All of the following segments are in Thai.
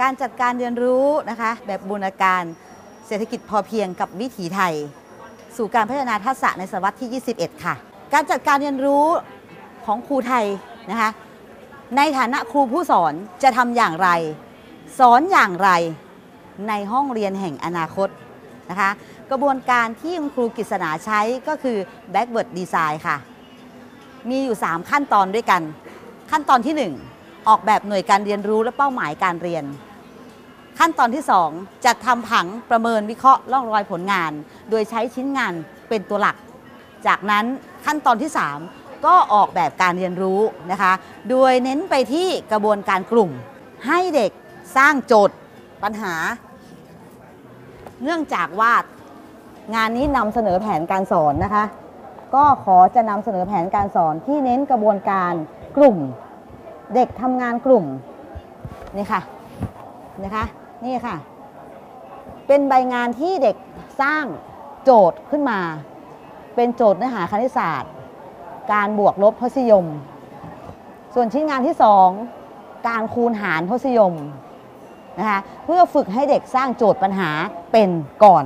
การจัดการเรียนรู้นะคะแบบบูรณาการเศรษฐกิจพอเพียงกับวิถีไทย สู่การพัฒนาทักษะในศตวรรษที่ 21 ค่ะ การจัดการเรียนรู้ของครูไทยนะคะในฐานะครูผู้สอนจะทำอย่างไร สอนอย่างไรในห้องเรียนแห่งอนาคตนะคะกระบวนการที่คุณครูกฤษณาใช้ก็คือ backward design ค่ะ มีอยู่ 3 ขั้นตอนด้วยกัน ขั้นตอนที่ 1 ออกแบบหน่วยการเรียนรู้และเป้าหมายการเรียน ขั้นตอนที่ 2 จัดทำผังประเมินวิเคราะห์ร่องรอยผลงาน โดยใช้ชิ้นงานเป็นตัวหลัก จากนั้นขั้นตอนที่ 3 ก็ออกแบบการเรียนรู้นะคะ โดยเน้นไปที่กระบวนการกลุ่ม ให้เด็กสร้างโจทย์ปัญหา เนื่องจากว่างานนี้นำเสนอแผนการสอนนะคะ ก็ขอจะนำเสนอแผนการสอนที่เน้นกระบวนการกลุ่ม เด็กทำงานกลุ่มนี่ค่ะนะคะนี่ค่ะ เป็นใบงานที่เด็กสร้างโจทย์ขึ้นมา เป็นโจทย์เนื้อหาคณิตศาสตร์ การบวกลบทศนิยม ส่วนชิ้นงานที่ 2 การคูณหารทศนิยมนะคะเพื่อฝึกให้เด็กสร้างโจทย์ปัญหาเป็นก่อน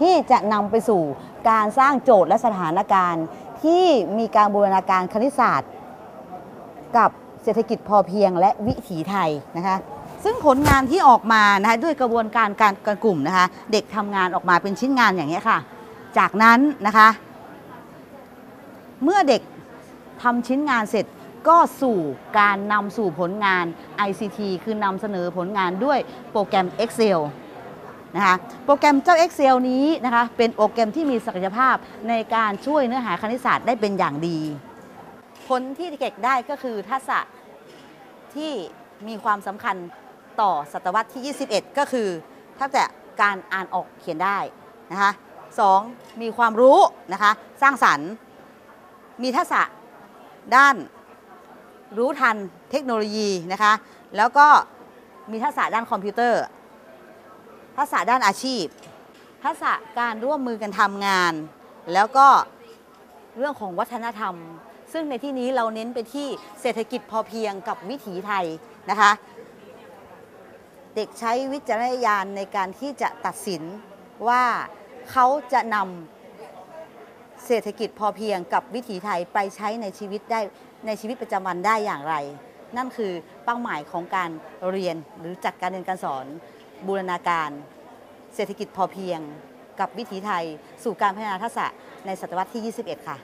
ที่จะนำไปสู่การสร้างโจทย์และสถานการณ์ ที่มีการบูรณาการคณิตศาสตร์ กับ เศรษฐกิจพอเพียงและวิถีไทยนะคะซึ่งผลงานที่ออกมานะคะด้วยกระบวนการการกกลุ่มนะคะเด็กทำงานออกมาเป็นชิ้นงานอย่างนี้ค่ะ จากนั้นนะคะ เมื่อเด็กทำชิ้นงานเสร็จก็สู่การนำสู่ผลงาน ICT คือนำเสนอผลงานด้วยโปรแกรม Excel นะคะโปรแกรมเจ้า Excel นี้นะคะเป็นโปรแกรมที่มีศักยภาพในการช่วยเนื้อหาคณิตศาสตร์ได้เป็นอย่างดี ผลที่เด็กได้ก็คือทักษะที่มีความสำคัญต่อศตวรรษที่ 21 ก็คือทักษะการอ่านออกเขียนได้นะคะสองมีความรู้นะคะสร้างสรรค์มีทักษะด้านรู้ทันเทคโนโลยีนะคะแล้วก็มีทักษะด้านคอมพิวเตอร์ทักษะด้านอาชีพทักษะการร่วมมือกันทำงาน แล้วก็เรื่องของวัฒนธรรม ซึ่งในที่นี้เราเน้นไปที่เศรษฐกิจพอเพียงกับวิถีไทยนะคะ เด็กใช้วิจารณญาณในการที่จะตัดสินว่าเขาจะนำเศรษฐกิจพอเพียงกับวิถีไทยไปใช้ในชีวิตได้ในชีวิตประจำวันได้อย่างไร นั่นคือเป้าหมายของการเรียนหรือจัดการเรียนการสอนบูรณาการ เศรษฐกิจพอเพียง กับวิถีไทย สู่การพัฒนาทักษะในศตวรรษที่ 21 ค่ะ